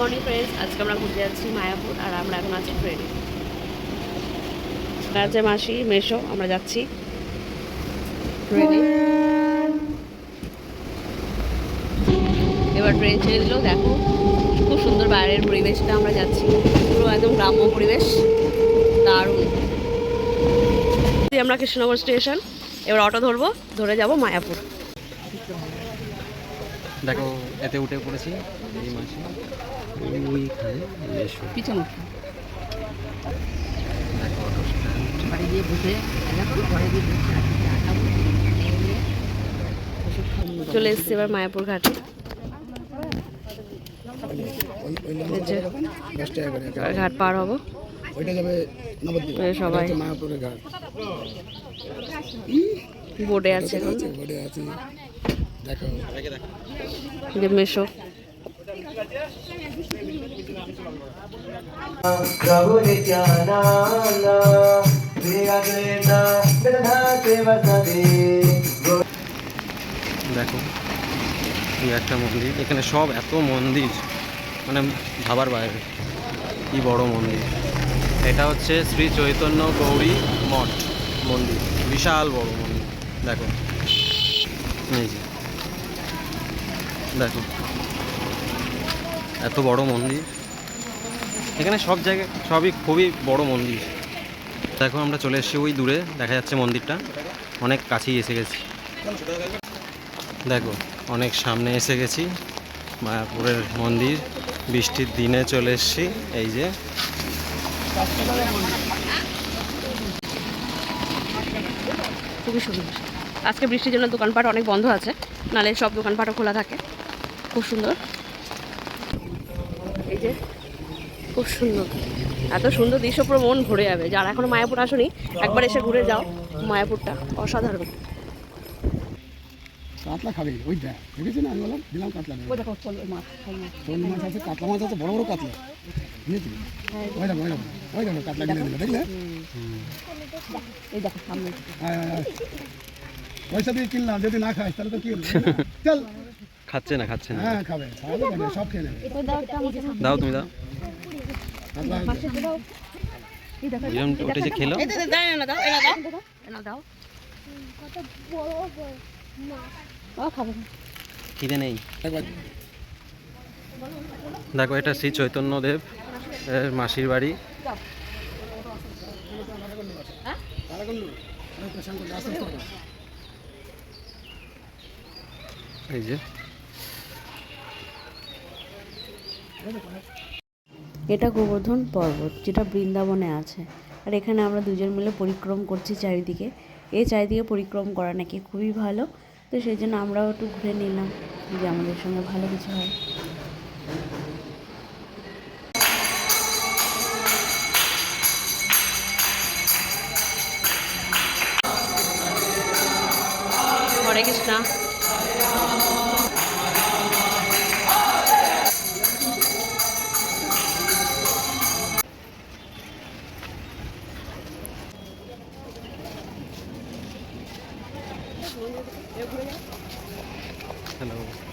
Morning friends আজকে আমরা ঘুরতে যাচ্ছি মায়াপুর আর আমরা এখন আছি ট্রেনে। আছে মাসি, মেশো, আমরা যাচ্ছি ট্রেনে। এবার ট্রেন ছেড়ে দিল, দেখো, খুব সুন্দর বাইরের পরিবেশটা আমরা যাচ্ছি। পুরো একদম গ্রাম্য পরিবেশ, দারুণ। আমরা কৃষ্ণনগর স্টেশন, এবার অটো ধরবো, ধরে যাব মায়াপুর। দেখো এতে উঠে পড়েছি এই মাসে। ওইখানে পিছনে দেখো বাড়ি গিয়ে বসে চলে এসেছি এবার মায়াপুর ঘাটে। ঘাট পার হব। ওইটা যাবে নবদ্বীপ। এই সবাই। বোর্ডে আছে বোর্ডে আছে। দেখো। এই একটা মন্দির। এখানে সব এত মন্দির মানে ভাবার বাইরে। কি বড় মন্দির। এটা হচ্ছে শ্রী চৈতন্য গৌরী মঠ মন্দির। বিশাল বড় মন্দির। দেখো এই যে। দেখো, এত বড় মন্দির। এখানে সব জায়গায়, সবই খুবই বড় মন্দির। দেখো, আমরা চলে এসেছি ওই দূরে, দেখা যাচ্ছে মন্দিরটা। অনেক কাছেই এসে গেছি। দেখো, অনেক সামনে এসে গেছি, মায়াপুরের মন্দির। বৃষ্টির দিনে চলে এসেছি, এই যে। খুবই সুন্দর। আজকে বৃষ্টির জন্য দোকানপাট অনেক বন্ধ আছে, নালে সব দোকানপাটও খোলা থাকে। খুব সুন্দর। এই যে খুব সুন্দর। এত সুন্দর দৃশ্য পুরো মন ভরে যাবে। যারা এখনও মায়াপুর আসনি একবার এসে ঘুরে যাও। মায়াপুরটা অসাধারণ। কাতলা খাবে ওইটা দেখেছি না আমি বললাম দিলাম কাতলা। দেখো চলো মাছ আছে কাতলা মাছ আছে বড় বড় কাতলা। বুঝেছি ওই দেখো ওই দেখো ওই দেখো কাতলা কিনে দিল দেখলে? এই দেখো সামনে। আয়, আয়, আয়। পয়সা দিয়ে কিনলাম যদি না খাস তাহলে তো কি হলো? চল। খাচ্ছে না খাচ্ছে না? হ্যাঁ খাবে। সব খেয়ে নেবে। এটা দাও একটা আমাকে দাও তুমি দাও। কাতলা পাশে দাও এই দেখো যেরকম উঠেছে খেলো এই দাও, দাও, এনে দাও, এনে দাও, এনে দাও। ও খাব। খিদে নেই। দেখো। এটা শ্রী চৈতন্য দেব এর মাসির বাড়ি। এই যে। এটা গোবর্ধন পর্বত, যেটা বৃন্দাবনে আছে। আর এখানে আমরা দুজন মিলে পরিক্রম করছি চারিদিকে। এই চারিদিকে পরিক্রম করা নাকি খুবই ভালো। তো সেই জন্য আমরাও একটু ঘুরে নিলাম যে আমাদের সঙ্গে ভালো কিছু হয়। হরে কৃষ্ণা। Hello.